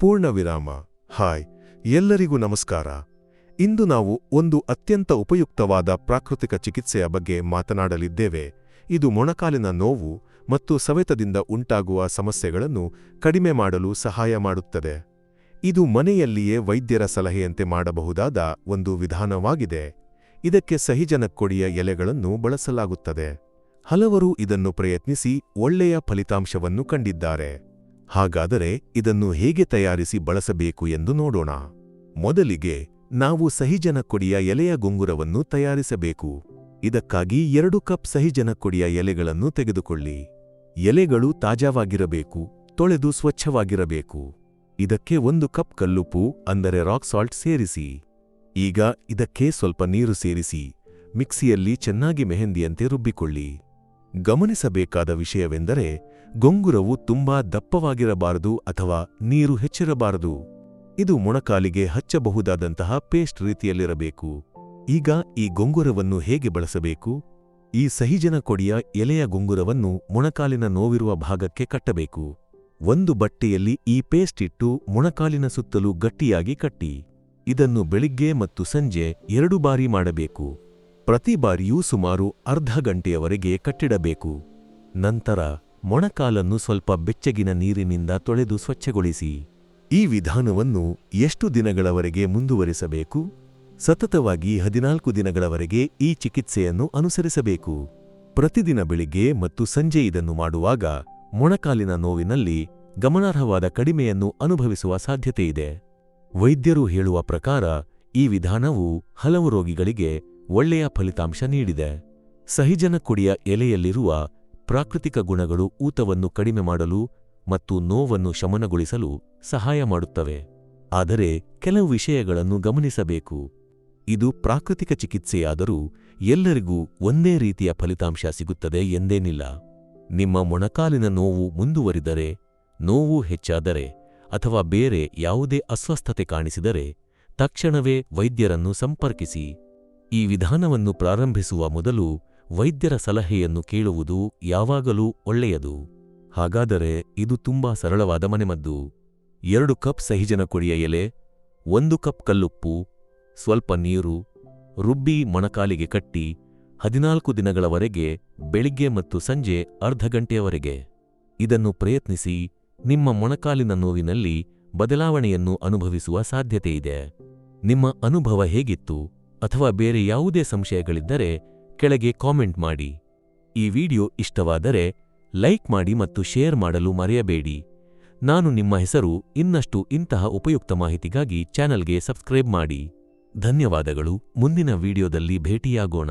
ಪೂರ್ಣ ವಿರಾಮ. ಹಾಯ್, ಎಲ್ಲರಿಗೂ ನಮಸ್ಕಾರ. ಇಂದು ನಾವು ಒಂದು ಅತ್ಯಂತ ಉಪಯುಕ್ತವಾದ ಪ್ರಾಕೃತಿಕ ಚಿಕಿತ್ಸೆಯ ಬಗ್ಗೆ ಮಾತನಾಡಲಿದ್ದೇವೆ. ಇದು ಮೊಣಕಾಲಿನ ನೋವು ಮತ್ತು ಸವೆತದಿಂದ ಉಂಟಾಗುವ ಸಮಸ್ಯೆಗಳನ್ನು ಕಡಿಮೆ ಮಾಡಲು ಸಹಾಯ ಮಾಡುತ್ತದೆ. ಇದು ಮನೆಯಲ್ಲಿಯೇ ವೈದ್ಯರ ಸಲಹೆಯಂತೆ ಮಾಡಬಹುದಾದ ಒಂದು ವಿಧಾನವಾಗಿದೆ. ಇದಕ್ಕೆ ಸಹಿಜನಕ್ಕೊಡಿಯ ಎಲೆಗಳನ್ನು ಬಳಸಲಾಗುತ್ತದೆ. ಹಲವರು ಇದನ್ನು ಪ್ರಯತ್ನಿಸಿ ಒಳ್ಳೆಯ ಫಲಿತಾಂಶವನ್ನು ಕಂಡಿದ್ದಾರೆ. ಹಾಗಾದರೆ ಇದನ್ನು ಹೇಗೆ ತಯಾರಿಸಿ ಬಳಸಬೇಕು ಎಂದು ನೋಡೋಣ. ಮೊದಲಿಗೆ ನಾವು ಸಹಿಜನಕ್ಕೊಡಿಯ ಎಲೆಯ ಗುಂಗುರವನ್ನು ತಯಾರಿಸಬೇಕು. ಇದಕ್ಕಾಗಿ ಎರಡು ಕಪ್ ಸಹಿಜನಕ್ಕೊಡಿಯ ಎಲೆಗಳನ್ನು ತೆಗೆದುಕೊಳ್ಳಿ. ಎಲೆಗಳು ತಾಜಾವಾಗಿರಬೇಕು, ತೊಳೆದು ಸ್ವಚ್ಛವಾಗಿರಬೇಕು. ಇದಕ್ಕೆ ಒಂದು ಕಪ್ ಕಲ್ಲುಪ್ಪು, ಅಂದರೆ ರಾಕ್ ಸಾಲ್ಟ್ ಸೇರಿಸಿ. ಈಗ ಇದಕ್ಕೆ ಸ್ವಲ್ಪ ನೀರು ಸೇರಿಸಿ, ಮಿಕ್ಸಿಯಲ್ಲಿ ಚೆನ್ನಾಗಿ ಮೆಹಂದಿಯಂತೆ ರುಬ್ಬಿಕೊಳ್ಳಿ. ಗಮನಿಸಬೇಕಾದ ವಿಷಯವೆಂದರೆ ಗೊಂಗುರವು ತುಂಬಾ ದಪ್ಪವಾಗಿರಬಾರದು ಅಥವಾ ನೀರು ಹೆಚ್ಚಿರಬಾರದು. ಇದು ಮೊಣಕಾಲಿಗೆ ಹಚ್ಚಬಹುದಾದಂತಹ ಪೇಸ್ಟ್ ರೀತಿಯಲ್ಲಿರಬೇಕು. ಈಗ ಈ ಗೊಂಗುರವನ್ನು ಹೇಗೆ ಬಳಸಬೇಕು? ಈ ಸಹಿಜನ ಕೊಡಿಯ ಎಲೆಯ ಗೊಂಗುರವನ್ನು ಮೊಣಕಾಲಿನ ನೋವಿರುವ ಭಾಗಕ್ಕೆ ಕಟ್ಟಬೇಕು. ಒಂದು ಬಟ್ಟೆಯಲ್ಲಿ ಈ ಪೇಸ್ಟ್ ಇಟ್ಟು ಮೊಣಕಾಲಿನ ಸುತ್ತಲೂ ಗಟ್ಟಿಯಾಗಿ ಕಟ್ಟಿ. ಇದನ್ನು ಬೆಳಿಗ್ಗೆ ಮತ್ತು ಸಂಜೆ ಎರಡು ಬಾರಿ ಮಾಡಬೇಕು. ಪ್ರತಿ ಬಾರಿಯೂ ಸುಮಾರು ಅರ್ಧ ಗಂಟೆಯವರೆಗೆ ಕಟ್ಟಿಡಬೇಕು. ನಂತರ ಮೊಣಕಾಲನ್ನು ಸ್ವಲ್ಪ ಬೆಚ್ಚಗಿನ ನೀರಿನಿಂದ ತೊಳೆದು ಸ್ವಚ್ಛಗೊಳಿಸಿ. ಈ ವಿಧಾನವನ್ನು ಎಷ್ಟು ದಿನಗಳವರೆಗೆ ಮುಂದುವರಿಸಬೇಕು? ಸತತವಾಗಿ ಹದಿನಾಲ್ಕು ದಿನಗಳವರೆಗೆ ಈ ಚಿಕಿತ್ಸೆಯನ್ನು ಅನುಸರಿಸಬೇಕು. ಪ್ರತಿದಿನ ಬೆಳಿಗ್ಗೆ ಮತ್ತು ಸಂಜೆ ಇದನ್ನು ಮಾಡುವಾಗ ಮೊಣಕಾಲಿನ ನೋವಿನಲ್ಲಿ ಗಮನಾರ್ಹವಾದ ಕಡಿಮೆಯನ್ನು ಅನುಭವಿಸುವ ಸಾಧ್ಯತೆಯಿದೆ. ವೈದ್ಯರು ಹೇಳುವ ಪ್ರಕಾರ ಈ ವಿಧಾನವು ಹಲವು ರೋಗಿಗಳಿಗೆ ಒಳ್ಳೆಯ ಫಲಿತಾಂಶ ನೀಡಿದೆ. ಸಹಿಜನ ಕೊಡಿಯ ಎಲೆಯಲ್ಲಿರುವ ಪ್ರಾಕೃತಿಕ ಗುಣಗಳು ಊತವನ್ನು ಕಡಿಮೆ ಮಾಡಲು ಮತ್ತು ನೋವನ್ನು ಶಮನಗೊಳಿಸಲು ಸಹಾಯ ಮಾಡುತ್ತವೆ. ಆದರೆ ಕೆಲವು ವಿಷಯಗಳನ್ನು ಗಮನಿಸಬೇಕು. ಇದು ಪ್ರಾಕೃತಿಕ ಚಿಕಿತ್ಸೆಯಾದರೂ ಎಲ್ಲರಿಗೂ ಒಂದೇ ರೀತಿಯ ಫಲಿತಾಂಶ ಸಿಗುತ್ತದೆ ಎಂದೇನಿಲ್ಲ. ನಿಮ್ಮ ಮೊಣಕಾಲಿನ ನೋವು ಮುಂದುವರಿದರೆ, ನೋವು ಹೆಚ್ಚಾದರೆ ಅಥವಾ ಬೇರೆ ಯಾವುದೇ ಅಸ್ವಸ್ಥತೆ ಕಾಣಿಸಿದರೆ ತಕ್ಷಣವೇ ವೈದ್ಯರನ್ನು ಸಂಪರ್ಕಿಸಿ. ಈ ವಿಧಾನವನ್ನು ಪ್ರಾರಂಭಿಸುವ ಮೊದಲು ವೈದ್ಯರ ಸಲಹೆಯನ್ನು ಕೇಳುವುದು ಯಾವಾಗಲೂ ಒಳ್ಳೆಯದು. ಹಾಗಾದರೆ ಇದು ತುಂಬಾ ಸರಳವಾದ ಮನೆಮದ್ದು. ಎರಡು ಕಪ್ ಸಹಿಜನ ಕೊಡಿಯ ಎಲೆ, ಒಂದು ಕಪ್ ಕಲ್ಲುಪ್ಪು, ಸ್ವಲ್ಪ ನೀರು, ರುಬ್ಬಿ ಮೊಣಕಾಲಿಗೆ ಕಟ್ಟಿ ಹದಿನಾಲ್ಕು ದಿನಗಳವರೆಗೆ ಬೆಳಿಗ್ಗೆ ಮತ್ತು ಸಂಜೆ ಅರ್ಧ ಗಂಟೆಯವರೆಗೆ. ಇದನ್ನು ಪ್ರಯತ್ನಿಸಿ ನಿಮ್ಮ ಮೊಣಕಾಲಿನ ನೋವಿನಲ್ಲಿ ಬದಲಾವಣೆಯನ್ನು ಅನುಭವಿಸುವ ಸಾಧ್ಯತೆಯಿದೆ. ನಿಮ್ಮ ಅನುಭವ ಹೇಗಿತ್ತು? ಅಥವಾ ಬೇರೆ ಯಾವುದೇ ಸಂಶಯಗಳಿದ್ದರೆ ಕೆಳಗೆ ಕಾಮೆಂಟ್ ಮಾಡಿ. ಈ ವಿಡಿಯೋ ಇಷ್ಟವಾದರೆ ಲೈಕ್ ಮಾಡಿ ಮತ್ತು ಶೇರ್ ಮಾಡಲು ಮರೆಯಬೇಡಿ. ನಾನು ನಿಮ್ಮ ಹೆಸರು ಇನ್ನಷ್ಟು ಇಂತಹ ಉಪಯುಕ್ತ ಮಾಹಿತಿಗಾಗಿ ಚಾನಲ್ಗೆ ಸಬ್ಸ್ಕ್ರೈಬ್ ಮಾಡಿ. ಧನ್ಯವಾದಗಳು. ಮುಂದಿನ ವಿಡಿಯೋದಲ್ಲಿ ಭೇಟಿಯಾಗೋಣ.